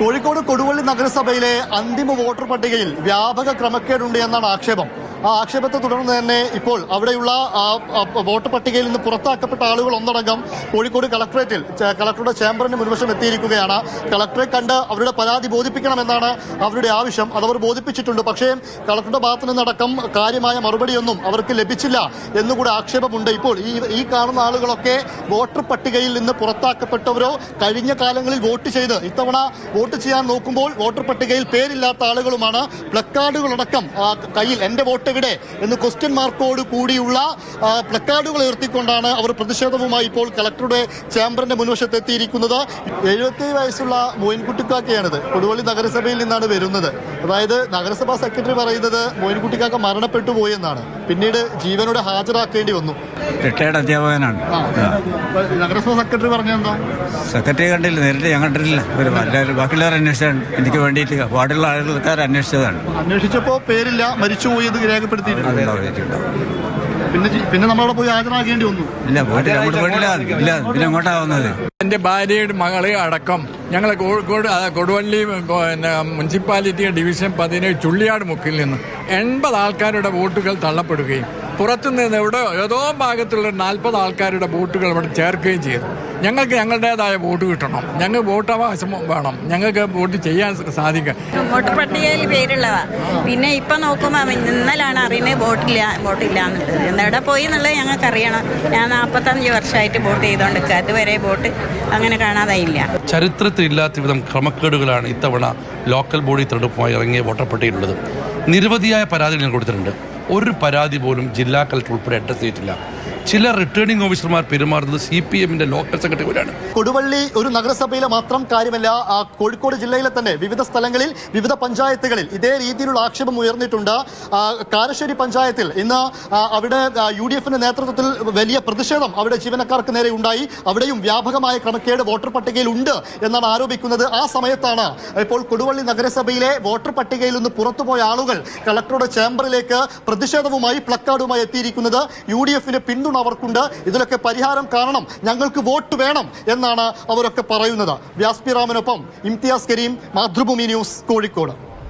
കോഴിക്കോട് കൊടുവള്ളി നഗരസഭയിലെ അന്തിമ വോട്ടർ പട്ടികയിൽ വ്യാപക ക്രമക്കേടുണ്ട് എന്നാണ് ആക്ഷേപം. ആ ആക്ഷേപത്തെ തുടർന്ന് തന്നെ ഇപ്പോൾ അവിടെയുള്ള വോട്ടർ പട്ടികയിൽ നിന്ന് പുറത്താക്കപ്പെട്ട ആളുകൾ ഒന്നടങ്കം കോഴിക്കോട് കളക്ടറേറ്റിൽ കളക്ടറുടെ ചേംബറിന് മുൻവശം എത്തിയിരിക്കുകയാണ്. കളക്ടറെ കണ്ട് അവരുടെ പരാതി ബോധിപ്പിക്കണമെന്നാണ് അവരുടെ ആവശ്യം. അതവർ ബോധിപ്പിച്ചിട്ടുണ്ട്. പക്ഷേ കളക്ടറുടെ ഭാഗത്തു നിന്നടക്കം കാര്യമായ മറുപടിയൊന്നും അവർക്ക് ലഭിച്ചില്ല എന്നുകൂടെ ആക്ഷേപമുണ്ട്. ഇപ്പോൾ ഈ ഈ കാണുന്ന ആളുകളൊക്കെ വോട്ടർ പട്ടികയിൽ നിന്ന് പുറത്താക്കപ്പെട്ടവരോ കഴിഞ്ഞ കാലങ്ങളിൽ വോട്ട് ചെയ്ത് ഇത്തവണ വോട്ട് ചെയ്യാൻ നോക്കുമ്പോൾ വോട്ടർ പട്ടികയിൽ പേരില്ലാത്ത ആളുകളുമാണ്. പ്ലക്കാർഡുകളടക്കം കയ്യിൽ എന്റെ വോട്ട് എവിടെ എന്ന് ക്വസ്റ്റ്യൻ മാർക്കോട് കൂടിയുള്ള പ്ലക്കാർഡുകൾ ഉയർത്തിക്കൊണ്ടാണ് അവർ പ്രതിഷേധവുമായി ഇപ്പോൾ കളക്ടറുടെ ചേംബറിന്റെ മുൻവശത്ത് എത്തിയിരിക്കുന്നത്. എഴുപത്തി വയസ്സുള്ള മോയിൻകുട്ടിക്കാക്കയാണിത്. കൊടുവള്ളി നഗരസഭയിൽ നിന്നാണ് വരുന്നത്. അതായത് നഗരസഭാ സെക്രട്ടറി പറയുന്നത് മോയിൻകുട്ടിക്കാക്ക മരണപ്പെട്ടു പോയെന്നാണ് പിന്നീട് ജീവനോടെ ഹാജരാക്കേണ്ടി വന്നു. റിട്ടയർഡ് അധ്യാപകനാണ്. നഗരസഭാ സെക്രട്ടറി പറഞ്ഞെന്തോ? സെക്രട്ടറി കണ്ടില്ല നേരിട്ട് ഞാൻ കണ്ടിട്ടില്ല. ബാക്കിയുള്ളവർ അന്വേഷിച്ചാണ്. എനിക്ക് വേണ്ടിയിട്ട് വാർഡിലുള്ള ആളുകൾക്കാർ അന്വേഷിച്ചതാണ്. അന്വേഷിച്ചപ്പോ പേരില്ല മരിച്ചുപോയത് രേഖപ്പെടുത്തിയിട്ടുണ്ട്. ഉണ്ടാവും. പിന്നെ പിന്നെ നമ്മളവിടെ പോയി വന്നു. ഇല്ല പോയിട്ടില്ല അങ്ങോട്ട് പോയിട്ടില്ല ഇല്ല പിന്നെ എങ്ങോട്ടാ വന്നത്? എന്റെ ഭാര്യയുടെ മകളെ അടക്കം ഞങ്ങൾ കോഴിക്കോട് കൊടുവള്ളി പിന്നെ മുനിസിപ്പാലിറ്റി ഡിവിഷൻ പതിനേഴ് ചുള്ളിയാട് മുക്കിൽ നിന്ന് എൺപത് ആൾക്കാരുടെ വോട്ടുകൾ തള്ളപ്പെടുകയും പുറത്തുനിന്ന് ഇവിടെ ഏതോ ഭാഗത്തുള്ള നാൽപ്പത് ആൾക്കാരുടെ വോട്ടുകൾ ഇവിടെ ചേർക്കുകയും ചെയ്തു. ഞങ്ങൾക്ക് ഞങ്ങളുടേതായ വോട്ട് കിട്ടണം. ഞങ്ങൾക്ക് വോട്ട് അവകാശം വേണം. ഞങ്ങൾക്ക് വോട്ട് ചെയ്യാൻ സാധിക്കും വോട്ടർ പട്ടികയിൽ പേരുള്ളവ പിന്നെ ഇപ്പൊ നോക്കുമ്പോൾ ഇന്നലാണ് അറിയുന്നത് വോട്ടില്ല വോട്ടില്ല എന്നുള്ളത് എന്നെവിടെ പോയി എന്നുള്ളത് ഞങ്ങൾക്ക് അറിയണം ഞാൻ നാൽപ്പത്തഞ്ച് വർഷമായിട്ട് വോട്ട് ചെയ്തുകൊണ്ട് അതുവരെ വോട്ട് അങ്ങനെ കാണാതായില്ല. ചരിത്രത്തിൽ ഇല്ലാത്ത വിധം ക്രമക്കേടുകളാണ് ഇത്തവണ ലോക്കൽ ബോഡി തെരഞ്ഞെടുപ്പുമായി ഇറങ്ങിയ വോട്ടർ പട്ടികയിലുള്ളത് നിരവധിയായ പരാതികൾ ഞാൻ കൊടുത്തിട്ടുണ്ട്. ഒരു പരാതി പോലും ജില്ലാ കളക്ടർ ഉൾപ്പെടെ അഡ്രസ് ചെയ്തിട്ടില്ല. ചില റിട്ടേണിംഗ് ഓഫീസർമാർ പെരുമാറുന്നത് സി പി എമ്മിന്റെ ലോക്കൽ സെക്രട്ടറി കൊടുവള്ളി ഒരു നഗരസഭയിലെ മാത്രം കാര്യമല്ല കോഴിക്കോട് ജില്ലയിലെ തന്നെ വിവിധ സ്ഥലങ്ങളിൽ വിവിധ പഞ്ചായത്തുകളിൽ ഇതേ രീതിയിലുള്ള ആക്ഷേപം ഉയർന്നിട്ടുണ്ട്. കാരശ്ശേരി പഞ്ചായത്തിൽ ഇന്ന് അവിടെ യു ഡി എഫിന്റെ നേതൃത്വത്തിൽ വലിയ പ്രതിഷേധം അവിടെ ജീവനക്കാർക്ക് നേരെ ഉണ്ടായി. അവിടെയും വ്യാപകമായ ക്രമക്കേട് വോട്ടർ പട്ടികയിൽ ഉണ്ട് എന്നാണ് ആരോപിക്കുന്നത്. ആ സമയത്താണ് ഇപ്പോൾ കൊടുവള്ളി നഗരസഭയിലെ വോട്ടർ പട്ടികയിൽ നിന്ന് പുറത്തുപോയ ആളുകൾ കളക്ടറുടെ ചേംബറിലേക്ക് പ്രതിഷേധവുമായി പ്ലക്കാർഡുമായി എത്തിയിരിക്കുന്നത്. യു ഡി എഫിന് പിന്തുണ അവർക്കുണ്ട്. ഇതിലൊക്കെ പരിഹാരം കാണണം. ഞങ്ങൾക്ക് വോട്ട് വേണം എന്നാണ് അവരൊക്കെ പറയുന്നത്. വ്യാസ്പിറാമിനൊപ്പം ഇംതിയാസ് കരീം മാതൃഭൂമി ന്യൂസ് കോഴിക്കോട്.